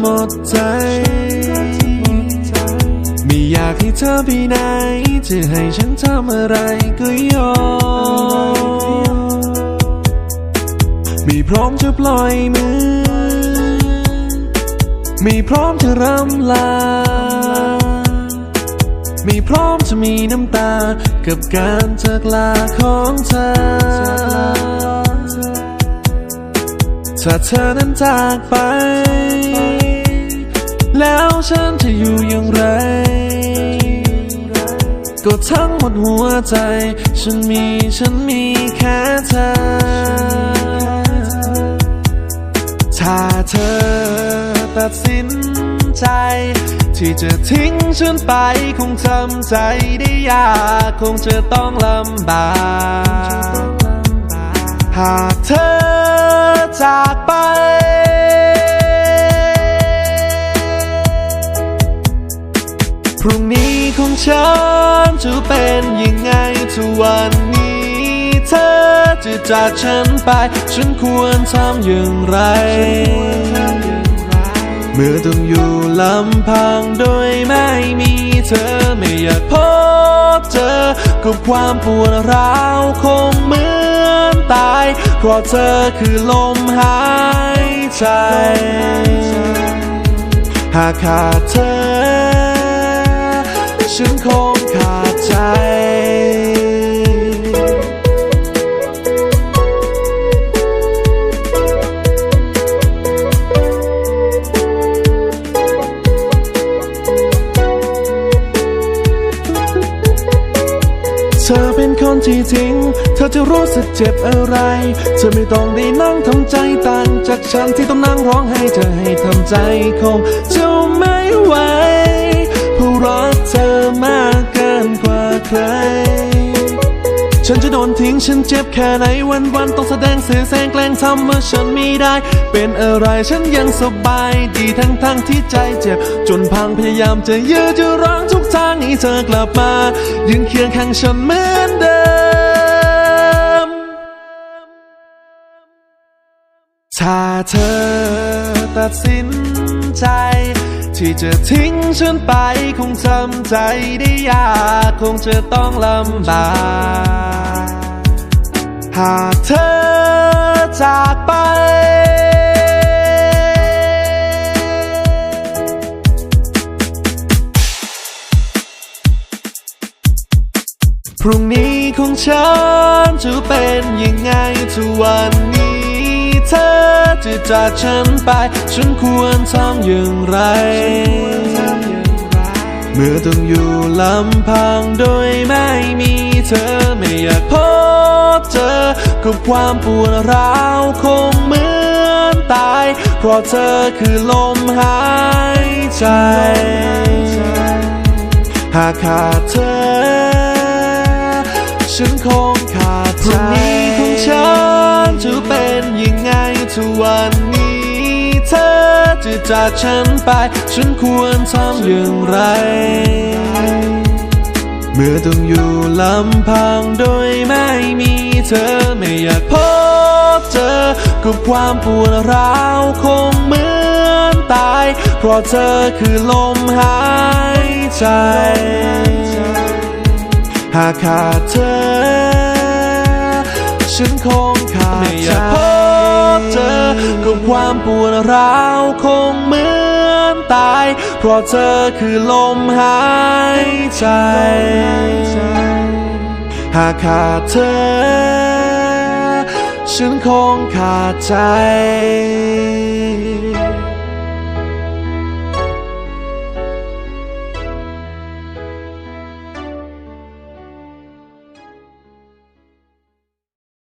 หมดใจ ไม่อยากให้เธอไปไหน จะให้ฉันทำอะไรก็ยอมไม่พร้อมจะปล่อยมือ ไม่พร้อมจะรำลา ไม่พร้อมจะมีน้ำตา กับการจากลาของเธอถ้าเธอนั้นจากไป ฉันจะอยู่อย่างไร ก็ทั้งหมดหัวใจ ฉันมีฉันมีแค่เธอ ถ้าเธอตัดสินใจ ที่จะทิ้งฉันไปคงทำใจได้ยากคงจะต้องลำบาก หากเธอจากไป ฉันจะเป็นยังไงทุกวันนี้ เธอจะจากฉันไป ฉันควรทำอย่างไร เมื่อต้องอยู่ลำพังโดยไม่มีเธอไม่อยากพบเจอกับความปวดร้าวคงเหมือนตาย เพราะเธอคือลมหายใจ หากขาดเธอ ฉันคงขาดใจ เธอเป็นคนที่ทิ้ง เธอจะรู้สึกเจ็บอะไร เธอไม่ต้องได้นั่งทำใจต่างจากฉันที่ต้องนั่งร้องไห้เธอให้ทำใจคงจะไม่ไหว ใคร ฉันจะโดนทิ้งฉันเจ็บแค่ไหนวันวันต้องแสดงเสียแสงแกล้งทำเมื่อฉันไม่ได้ เป็นอะไรฉันยังสบายดีทั้งทั้งที่ใจเจ็บ จนพังพยายามจะยื้อจะร้องทุกทางให้เธอกลับมา ยืนเคียงข้างฉันเหมือนเดิม ถ้าเธอตัดสินใจ ที่จะทิ้งฉันไปคงทำใจได้ยากคงจะต้องลำบากหากเธอจากไป พรุ่งนี้ของฉันจะเป็นยังไงทุกวันนี้ เธอจะจากฉันไป ฉันควรทำอย่างไร เมื่อต้องอยู่ลำพังโดยไม่มีเธอไม่อยากพบเจอกับความปวดร้าวคงเหมือนตาย เพราะเธอคือลมหายใจ หากขาดเธอ ฉันคงขาดใจพรุ่งนี้ของฉันจะเป็นยังไง ทุกวันนี้เธอจะจากฉันไป ฉันควรทำอย่างไร เมื่อต้องอยู่ลำพังโดยไม่มีเธอไม่อยากพบเจอกับความปวดร้าวคงเหมือนตาย เพราะเธอคือลมหายใจ หากขาดเธอ ฉันคงขาดไม่ ความปวดร้าวคงเหมือนตาย เพราะเธอคือลมหายใจ หากขาดเธอ ฉันคงขาดใจ